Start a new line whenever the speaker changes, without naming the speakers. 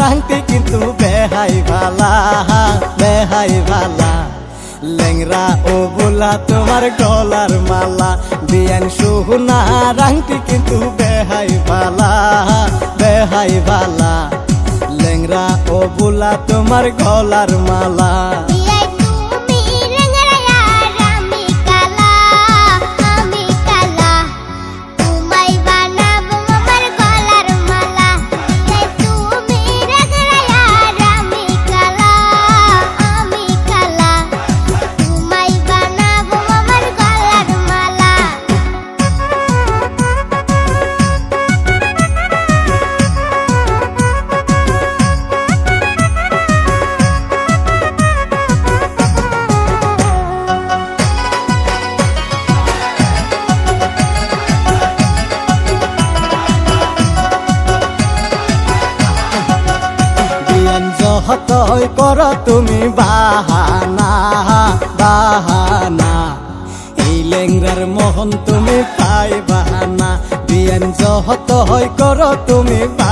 রাংটি কিন্তু বেহাই ভালা বেহাই ভালা লেংরা ও বোলা তোমার গলার মালা বিয়ান সুহনা রাংটি কিন্তু বেহাই ভালা বেহাই ভালা লেংরা ও বোলা তোমার গলার মালা যহতই কর তুমি বাহানা বাহানা। এই লেংরার মোহন তুমি পাই বাহানা। বিয়ান জহত হয় কর তুমি বাহানা